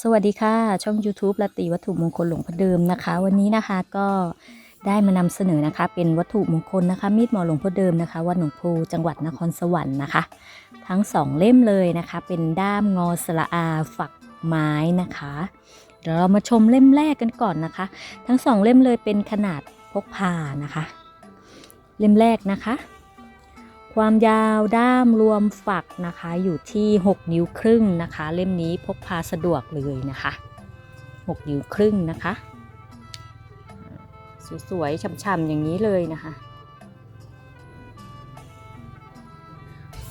สวัสดีค่ะ ช่อง YouTube ละติวัตถุมงคลหลวงพ่อเดิมนะคะ วันนี้นะคะก็ได้มานำเสนอนะคะ เป็นวัตถุมงคลนะคะ มีดหมอหลวงพ่อเดิมนะคะวัดหนองโพจังหวัดนครสวรรค์นะคะ ทั้งสองเล่มเลยนะคะ เป็นด้ามงอสละอาฝักไม้นะคะเดี๋ยวเรามาชมเล่มแรกกันก่อนนะคะ ทั้งสองเล่มเลยเป็นขนาดพกพานะคะ เล่มแรกนะคะ ความยาวด้ามรวมฝักนะคะอยู่ที่ 6 นิ้วครึ่งนะคะ เล่มนี้พกพาสะดวกเลยนะคะ 6 นิ้วครึ่งนะคะสวยๆช่ำๆอย่างนี้เลยนะคะ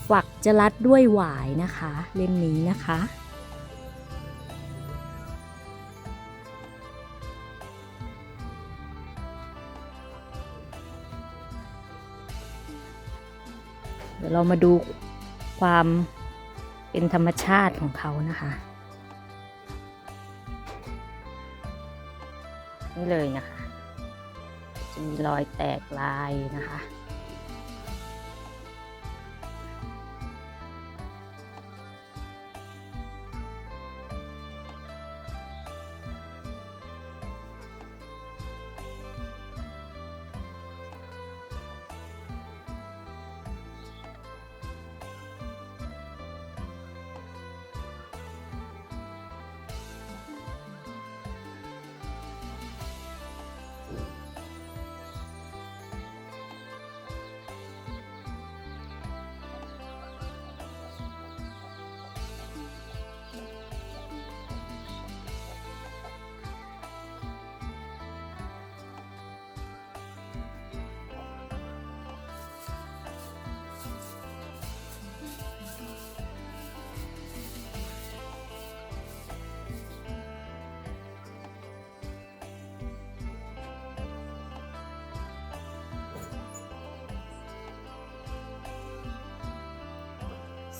ฝักจะรัดด้วยหวายนะคะ เล่มนี้นะคะ เดี๋ยวเรามาดูความเป็นธรรมชาติของเขานะคะ นี่เลยนะคะ จะมีรอยแตกลายนะคะ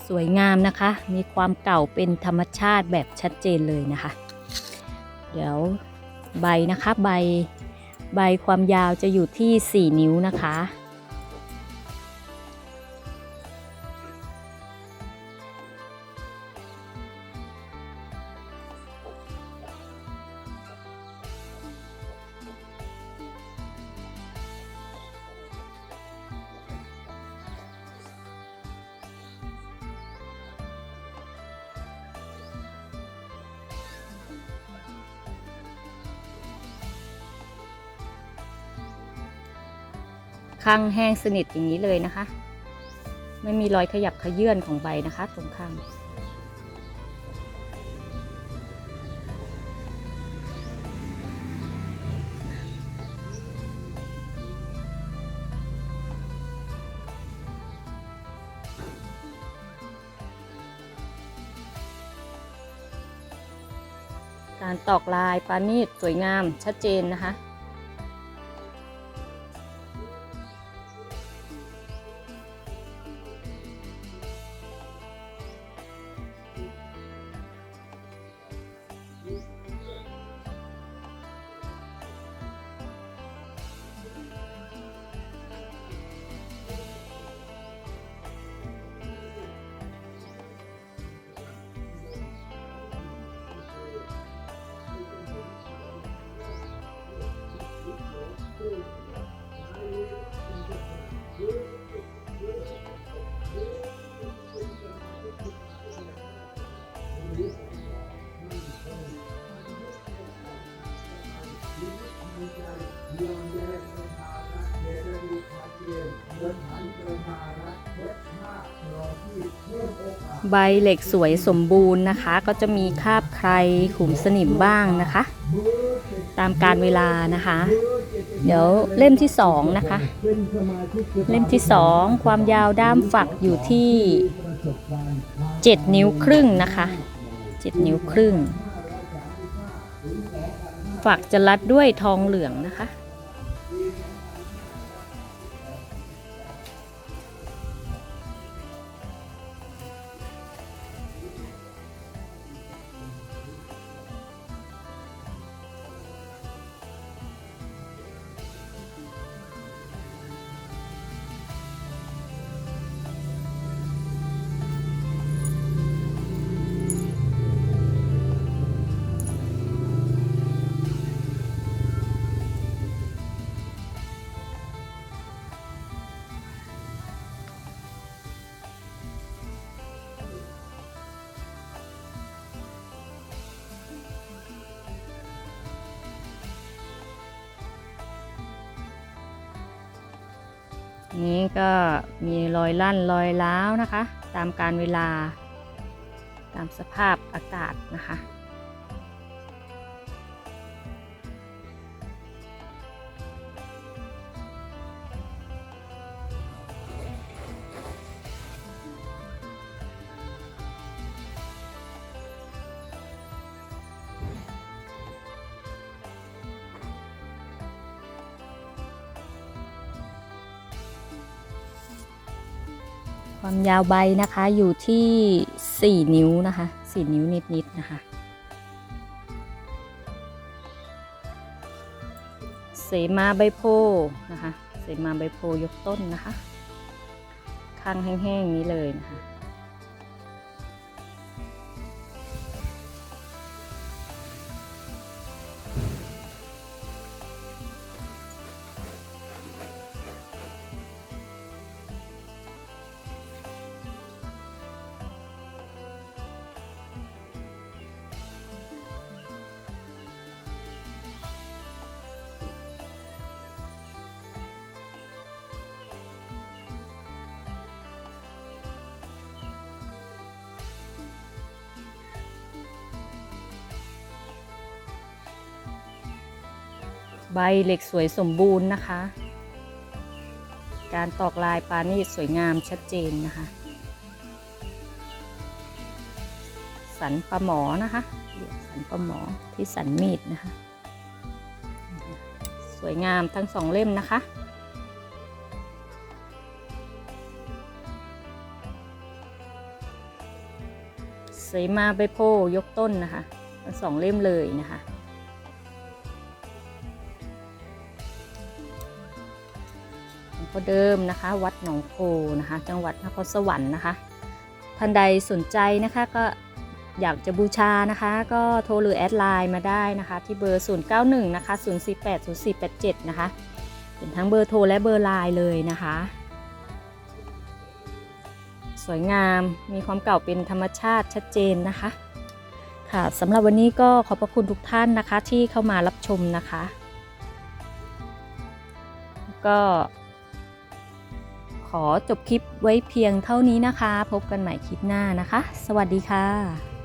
สวยงามนะคะ มีความเก่าเป็นธรรมชาติแบบชัดเจนเลยนะคะ เดี๋ยวใบนะคะใบใบความยาวจะอยู่ที่ 4 นิ้วนะคะ ข้างแห้งสนิทอย่างนี้เลยนะคะ ไม่มีรอยขยับขยื่นของใบนะคะ ตรงข้าง การตอกลายปานีตสวยงามชัดเจนนะคะ ใบเหล็กสวยสมบูรณ์นะคะ ก็จะมีคราบใครขุมสนิมบ้างนะคะ ตามการเวลานะคะ เดี๋ยวเล่มที่สองนะคะ เล่มที่สองความยาวด้ามฝักอยู่ที่ 7 นิ้วครึ่งนะคะ 7 นิ้วครึ่ง ฝักจะรัดด้วยทองเหลืองนะคะ นี้ก็มีรอยลั่นรอยล้าวนะคะ ตามการเวลา ตามสภาพอากาศนะคะ ความยาวใบนะคะอยู่ที่ 4 นิ้วนะคะ 4 นิ้วนิดๆนะคะ เสมาใบโพนะคะ เสมาใบโพยกต้นนะคะ ข้างแห้งๆนี้เลยนะคะ ใบเหล็กสวยสมบูรณ์นะคะ การตอกลายปานีตสวยงามชัดเจนนะคะ สันปลาหมอนะคะเรียกสันปลาหมอที่สันมีดนะคะ สวยงามทั้งสองเล่มนะคะเสมาใบโพยกต้นนะคะทั้งสองเล่มเลยนะคะ หลวงพ่อเดิมนะคะ วัดหนองโพนะคะ จังหวัดนครสวรรค์นะคะ ท่านใดสนใจนะคะก็อยากจะบูชานะคะ ก็โทรหรือแอดไลน์มาได้นะคะ ที่เบอร์ 091 นะคะ 048 0487 นะคะเป็นทั้งเบอร์โทรและเบอร์ไลน์เลยนะคะ สวยงามมีความเก่าเป็นธรรมชาติชัดเจนนะคะค่ะสำหรับวันนี้ก็ขอบพระคุณทุกท่านนะคะที่เข้ามารับชมนะคะ ก็ ขอจบคลิปไว้เพียงเท่านี้นะคะ พบกันใหม่คลิปหน้านะคะ สวัสดีค่ะ